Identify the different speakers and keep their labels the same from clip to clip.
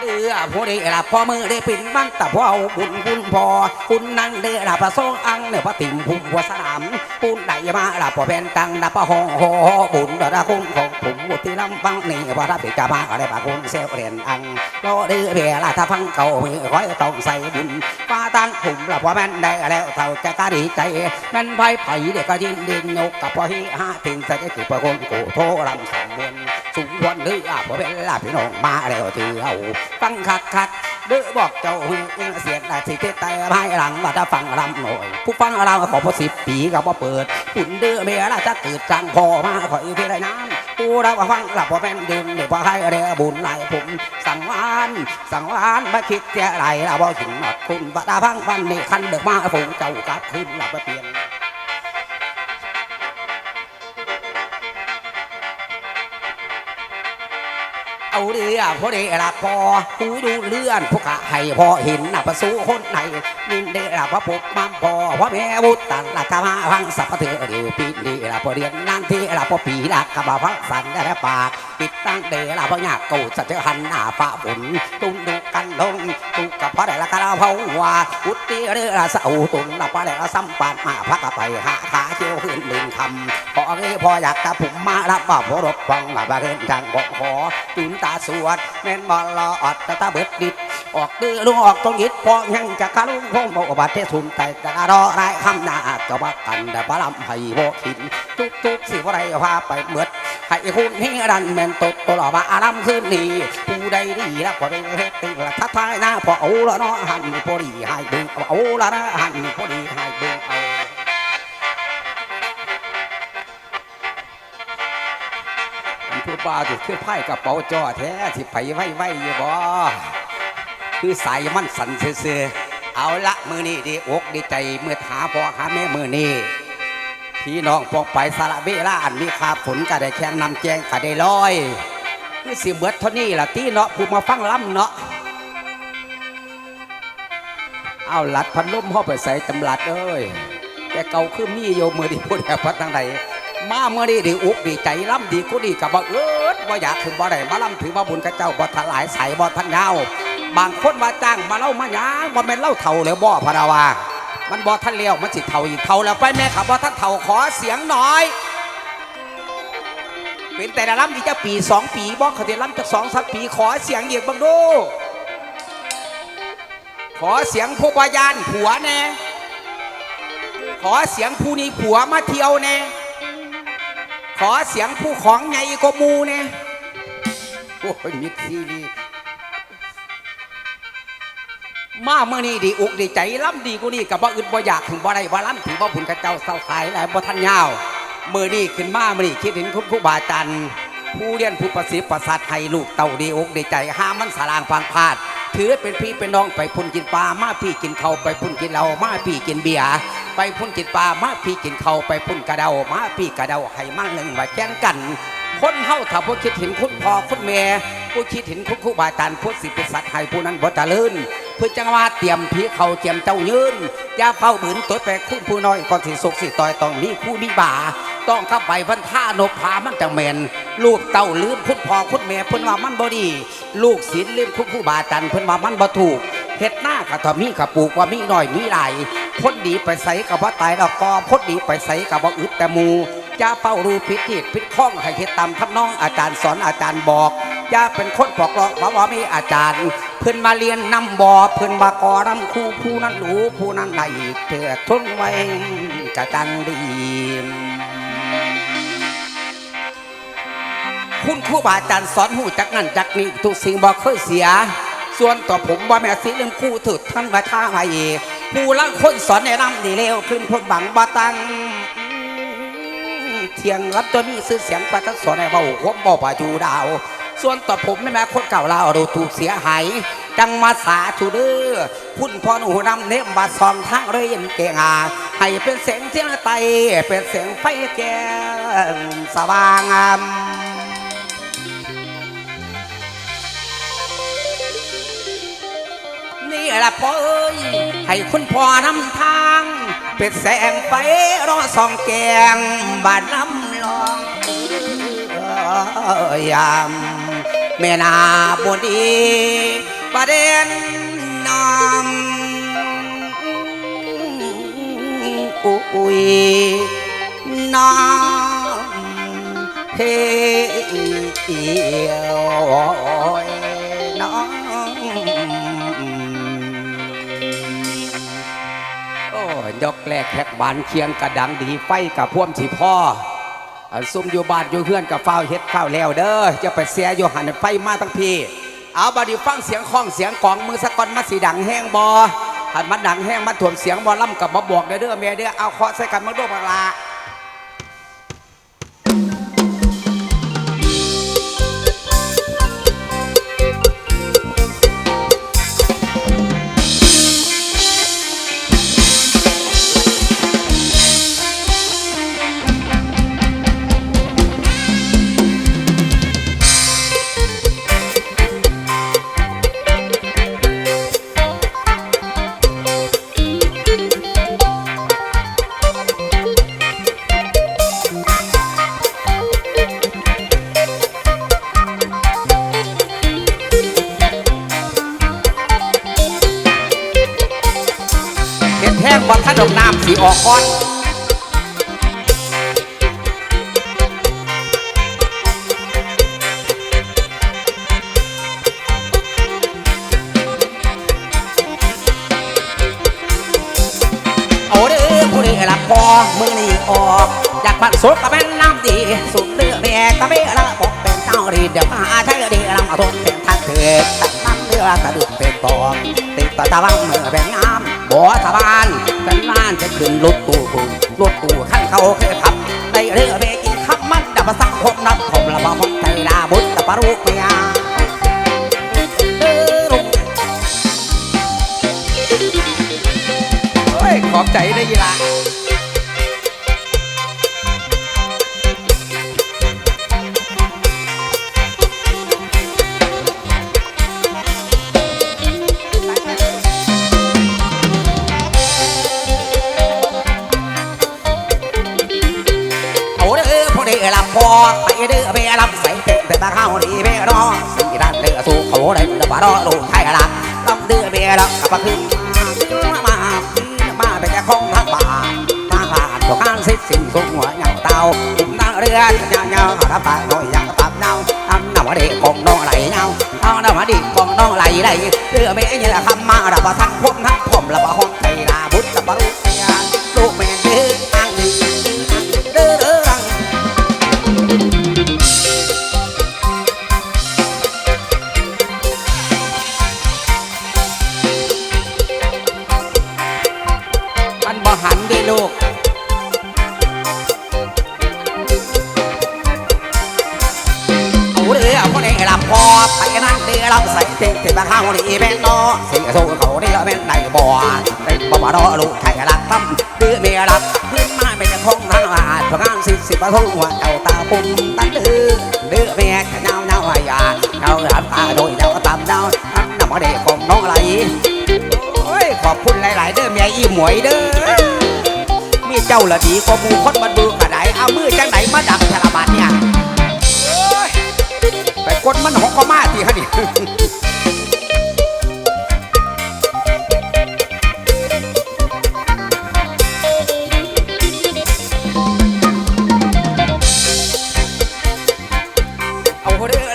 Speaker 1: เรือผู้ใดละพ่อมือได้ปิ่นบ้านแต่พ่อเอาบุญคุณพอคุณนั่งเดือละพระโซอังเนื้อพระติ่มพุ่มหัวสนามปูนใดมาละพ่อแผ่นตังละพระหองหอบุญดาคุณของผมบุตรลำฟังนี่ว่ารับปิกามาอะไรปะคุณเซลเรียนอังรอเดือเบียละถ้าฟังเก่ามือร้อยต้องใส่บุญฟ้าตั้งผมละพ่อแม่นได้แล้วเท่าจะกะดีใจแม่นไพ่ไผ่เด็กก็ยินดินกกับพ่อฮิห้าถึงใส่กิปะคนกูโทรำสมบูรสูงวันเรือพ่อเป็นลาพี่น้องมาแล้วถือเอาฟังคักคักเดือบอกเจ้าหึงเสียงได้สิเทศแต่ภายหลังว่าถ้าฟังรำหน่อย ผู้ฟังเราขอพอสิบปีก็บ่เปิดปุ่นเดือเมียน่าจะเกิดจังพอมาขออีกทีไรน้ำผู้เราฟังหลับพอเป็นดึงเดี๋ยวพอให้เรือบุญไหลผมสั่งวานสั่งวานมาคิดจะไรเราบ่ถึงหมดคุณว่าถ้าฟังฟันนี่คันเดือมาฝูงเจ้ากลับขึ้นหลับไปเปลี่ยน เอาเรือพอได้ละพอหูดูเลื่อนพวกกะให้พอเห็นน่ะประสูคนไหนนินได้ละพระปุกมัมพอพระแม่วุตรตันละกามาฟังสัพพเถอเดียวปีนี้ละพอเรียนนั่นที่ละพอปีละกะบาฟังสันได้ปาก ปิดตั้งเดละพอหยากกูสัจหันหน้าฟ้าฝนตุ้มดูกันลงตุกับพระได้ละกะลาเผาว่าอุตติเรือละเสาตุนละพอได้ละสัมปานมาพักไปหาขาเชี่ยวขึ้นลืมคำพอเอ้พออยากกะผมมารับว่าพอรบฟังมาบาเรินจังบอกขอตุนตาสวดแม่นบอลอดตาตาเบิดดิดออกดื้อลุงออกตรงยิดพอยังจะคาลุงพงบอกบาดเทสุนแต่จะรอไรคำหน้าจะว่ากันแต่ปลำให้โบหินทุกทุกๆสิวไรพาไปเมือ ดให้คุณนี่ดันแมนตดตัวหล่อมาอารมขึ้นนี่ผู้ใดดีแล้วพอได้เฮ็ดติละทักทายหน้าพอเอาละเนาะหันพอดีให้เบิ่งเอาละนะหันพอดีให้เบิ่งเอาอันผู้บ่าวที่คือไพ่กระเป๋าจ่อแท้ที่ไผไว้ไว้อยู่บ่คือสายมันสั่นซื่อเอาละมือนี้ดีอกดีใจเมื่อหาพอหาแม่มือนี้ พี่น้องปองไปสระเบล่าอันมีคาฝนก็ได้แข่งนำแจงก็ได้ลอยคือสิเบิดเท่านี้ล่ะที่เนาะผู้มาฟังล่ำเนาะเอาหลัดพันลุ่มเข้าไปใส่ตำลัดเอ้ยแต่เก่าคือมีโยมมือดีพูดแอบพัดทางใดมาเมื่อนี้ดีอุกดีใจล่ำดีกูดีกับบ่เอิดบ่อยากถึงบ่ได้มาล่ำถือว่าบุญกับเจ้าบ่ทลายใส่บ่ทันยาบางคนว่าจ้างมาเล่ามาหยางบ่แม่นเล่าเท่าแล้วบ่พะนาวา มันบ่ทันเลี้ยวมันสิเท่าอีกเท่าแล้วไปแม่ขับบ่ทันเท่าขอเสียงหน่อย เป็นแต่ละล่ำที่จะปีสองปีบ่เขาจะล่ำจะสองสามปีขอเสียงเอีกบังดูขอเสียงผู้บายานผัวแน่ขอเสียงผู้นี้ผัวมาเที่ยวแน่ขอเสียงผู้ของใหญ่ก็มูเนี่ยโอ้ยมิดซีรี มาเมื่อนี้ดีอกดีใจล้ำดีกูนี่กับบ่อึดบ่อยากถึงบ่ได้บ่ล้ำถึงบ่ผุนกระเจ้าเศร้าขายแล้วบ่ทันยาวเมื่อนี้ขึ้นมาเมื่อนี้คิดถึงคุณครูบาอาจันผู้เรียนผู้ประสิทธิ์ประสาทให้ลูกเต่าดีอกดีใจห้ามันสารางฟังพลาดถือเป็นพี่เป็นน้องไปพุ่นกินปลามาพี่กินเขาไปพุ่นกินเหล้ามาพี่กินเบียร์ไปพุ่นกินปลามาพี่กินเขาไปพุ่นกระเดามาพี่กระเดาให้มั่งหนึ่งมาแข่งกันคนเฮาถ้าผู้คิดเห็นคุณพ่อคุณแม่ผู้คิดเห็นคุณครูบาอาจารย์ผู้สิเป็นสัตว์ให้ผู้นั้นบ่เจริญเพื่อจังว่าเตรียมพีเขาเตรียมเจ้ายืนอย่าเฝ้าบืนตัวแปคุณผู้น้อยก่อนสิสุกสิต่อยต้องมีผู้มีบ่าต้องเข้าไปวันท่านพพามันจังแมนลูกเต้าลืมคุณพ่อคุณแม่เพิ่นว่ามันบ่ดีลูกศีลลืมคุณครูบาอาจารย์เพิ่นว่ามันบ่ถูกเฮ็ดหน้ากะทอมีกะปลูกว่ามีหน้อยมีหลายพ้นดีไปใส่กับว่าตายดอกกอพ้นดีไปใส่กับว่าอึดแต่มูอย่าเป้ารูพิษที่พิษข้องให้เฮ็ดตามทำน้องอาจารย์สอนอาจารย์บอกอย่าเป็นคนปอกหลอกว่าว่ามีอาจารย์ เพิ่อนมาเรียนนำบอเพิ่อนมากอรำครูผู้นั้นรู้ผู้นั้นไหนเธอทุนไว้กะจังดีคุณครูบาอาจารย์สอนหูจักนั่นจักนี่ทุกสิ่งบ่เคยเสีย ส่วนตัวผมว่าแม่สิเรื่องคู่ถึกท่านมาท่าให้ผู้ลังคนสอนในน้ำดีเลวขึ้นพ้นบังบ่ตังเทียงรับตัวนี้ซื้อเสียงประทัดสอนในเบาคมบ่ป่าจูดาว ส่วนต่อผมไม่แม้คนเก่าเราดูถูกเสียหายจังมาสาชูเด้อพุ่นพอหนูนำเนมบาสองทางเรียนเก่งอาให้เป็นเสียงเทียงไตเป็นเสียงไฟแก่สว่างอำนี่แหละพ่อเอ้ยให้คุณพ่อนำทาง เป็นแสงไฟรอสองแกงบานน้ำลองอยาม แม่นาบดีประเด็นน้ำอุ้ยน้ำเฮียวน้องโอ้ยกแรกแขกบานเคียงกระดังดีไฟกับพ่วมสีพ่อ ซุ่มอยู่บ้านอยู่เฮือนกับเฝ้าเฮ็ดเฝ้าวแล้วเด้อจะไปเสียอยู่หันไฟมาทั้งพี่เอาบัดนี้ฟังเสียงข้องเสียงกลองมือสะกอนมาสีดังแห้งบอหันมันดังแห้งมาถ่วมเสียงบอล่ำกับมาบอกเด้อเด้อแม่เด้อเอาเคาะใส่กันมาดูบักลา อยากบัดสุดก็เป็นน้ำดีสุดเดือแม่ก็ไม่ละบอกเป็นเจ้าดีเดี๋ยวมาใช้ดีลำเอาทนเป็นทักเถิดตัดน้ำเดือกระดุกเป็นปอมติดต่อตะวันเมื่อเป็นงามบ่อทบานเป็นล้านจะขึ้นรถตู้คุณรถตู้ขั้นเขาเคยขับได้เรือเบกินขับมันดับสังคมนับผมละบ่พบใจลาบุตรตะปารุกเมียเด้อลุงโอ้ยขอบใจได้ยีละ ได้รับพอไปเด้อไปรับใส่เต็มแต่ตาเข้าดีเบรอสีด้านเด้อสู่เขาได้แต่บารอลูกไทยละต้องเด้อเบรกับปะขึ้นมามามาเป็นแค่ของทักบาตาบาดตัวข้างสิสิ่งสูงหัวเหงาเตาอุ่มตาเรือเงาเงารับปากน่อยยังตับเน่าทำหน้าว่าดีกองน้องไหลเงาเอาหน้าว่าดีกองน้องไหลไหลเรือเบนี่แหละคำมาดับทั้งพวกทั้งผมละบ่ห้อง พอไปนั่งเรือรับใส่ต็มเต็มาข้าวนี่แม่นนอสิสู้เขานี่ละแม่นในบ่อเป็นบ่บ่รอลูกไทยรักตั้มเรือเมียรักขึ้นมาเป็นคงทางลาดพงานสิบสิบประทุหัวเจ้าตาปุ่มตั้งเรือเรือเมียขยาเน่าหายาเจ้ารับตาโดยเจ้าตามเจ้าอันนำมาเด็กของน้องไหลโอ้ยขอบคุณหลาย ๆ เด้อแม่อีหมวยเด้อมีเจ้าละดีก็มูคนมาดูกระไดเอามือจังไหนมาดับธนบัตรเนี่ย ไปกดมันหกก็มาทีฮะนี่เอาด้อ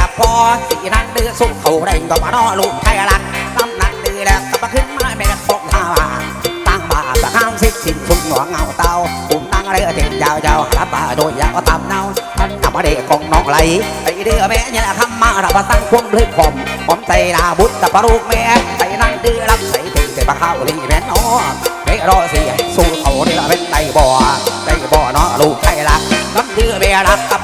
Speaker 1: ละพอสีนั้นเด้อสุกเขาได้ก็มานอลูกไทยรักตำนั้นเด้อแล้วก็มาขึ้นมาแม่ของท่าตั้งบาตะข้างสิบสิ้นสุกหัวเงาเตา ปุ่มตั้งเรือเต็มยาวยาวหาป่าโดยยาวตามเนาท่านนำมาเดกองน้องไหลไปเดือแม่เนี่ยคำมารับมาตั้งควงด้วยผมผมใจลาบุตรตะปรุกแม่ใส่นั่งดื้อรับใส่ถึงใส่ปลาข้าวลีแม่นอไม่รอเสียสู้เขาเนี่ยเป็นไตบ่อไตบ่อเนาะลูกไทยรักน้ำดื้อแม่รักกับ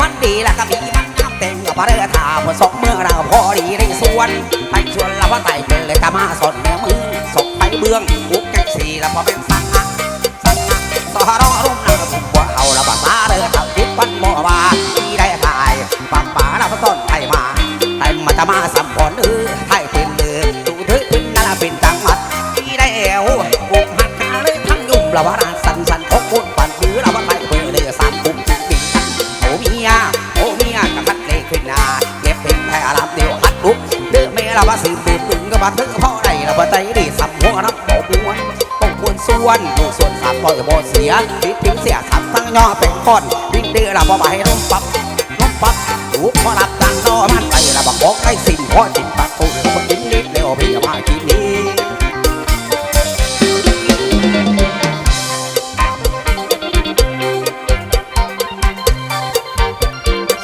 Speaker 1: มันดีแล้วก็มีมันงามแต่งกับปะเรือถาพอสองเมื่อเราพอดีได้ส่วนไปชวนเราว่าไต่เป็นเลยกามาสอนแนวมือศกไปเบื้องอุกแก๊กสีแล้วพอเป็นสังอะสังอะสอรอรุ่มนาผมว่าเอาละภาษาเรือทำคิดวันบ่ว่าที่ได้ถ่ายปังป่าเราพอต้นไทยมาไต่มาจะมาสัมพอนเออไทยเป็นเดือนตูเถอะเป็นนั่นละเป็นจังหวัดที่ได้แอวอกหักขาเลยทั้งยุ่มละว่ารา บถึงก็มาถึงพราะใดเราว่าใจดีสับหัวรับบอกมวนต้องควรส่วนอยู่ส่วนสามร้อยบ่เสียคิดถึงเสียสับทั้งย่อเป็นก้อนวิ่งเดือเราบ่ไปล้มปับล้มปับถูกพอรับตังนอมันไปเราบอกบอกให้สิ้นพอจิตปัดตูคนกินนิดเร็วพี่มากินนี้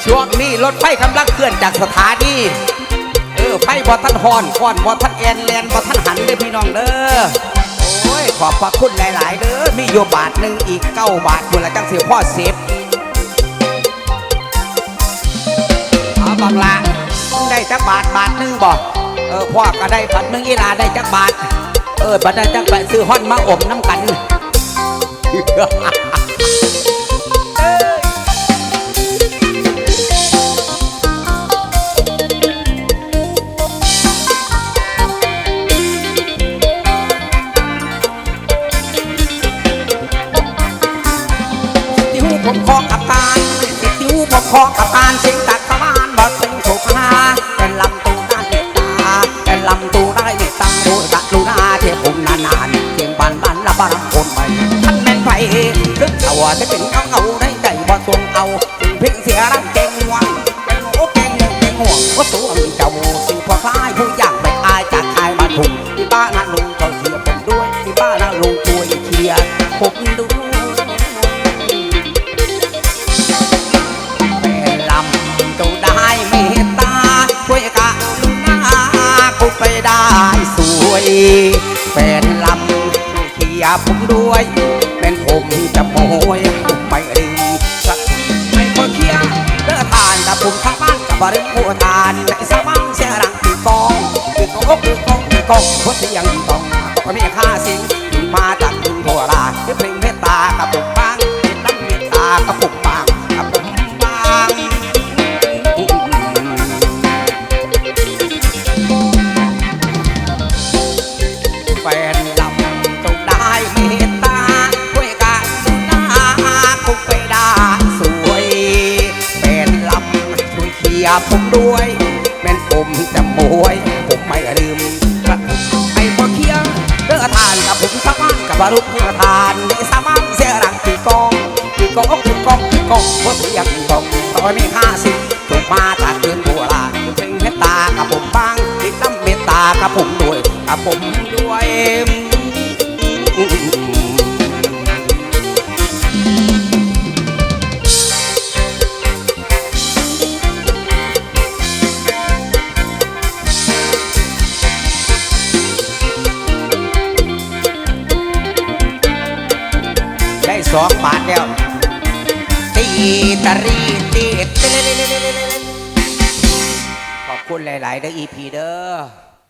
Speaker 1: ช่วงนี้รถไฟกำลังเคลื่อนจากสถานี บอท่านฮอนก้อนบอท่านแอนแลนบอท่านหันเด้อพี่น้องเด้อโอ้ยขอบพระคุณหลาย ๆเด้อมีอยู่บาทหนึ่งอีกเก้าบาทบุญละจังเสียพ่อเสพเอาบังละได้จักบาทบาทหนึ่งบอเออพ่อก็ได้บาทหนึ่งอีลาได้จักบาท เออบัดนั้นจักไปซื้อฮอนมาอมน้ำกัน ผมคอกับตาลติติวผมคอกับตาลเสียงตักตะวันบอดสิงสุขนาเป็นลำตูได้เมตตาเป็นลำตูได้เมตตาดูตะลูนาเทพผมนานานเสียงบันบันละบารำคนไปท่านแม่นไปถึงเอาจะเป็นเอาเอาได้ใจบ่ทรงเอาเพียงเสียรังเก่งหวังเก่งโอ้เก่งหนึ่งเก่งห่วงว่าตัวเจ้าสิพอคล้ายผู้อยากไปอายจากชายมาถุงที่บ้านนาลุงก็เชียร์ผมด้วยที่บ้านนาลุงช่วยเชียร์ายสวย แฟนลำเขียผมด้วยเป็นผมจะโมยไม่ลืมสักไม่พอเคียเลือทานแต่ผมข้าบ้านกับบริโภทานในสมังเสียรังคือกองคือกองคือกองคือกองเพราะเสียงต้องก็มีค่าสิงมาจาก ยเคลียร์ผมด้วยแม่นผมจะโมยผมไม่ลืมไอ้พอเคียงเลือทานกับผมสามานกับบารุกเพื่อทานในสามานเสียรังคือกองคือกองคือกองคือกองว่าเสียงกองต่อยมีค่าสิบถูกมาจากเดืนโบราณเพลงเมตตากับผมบ้างติดน้ำเมตตากับผมด้วยกับผมด้วย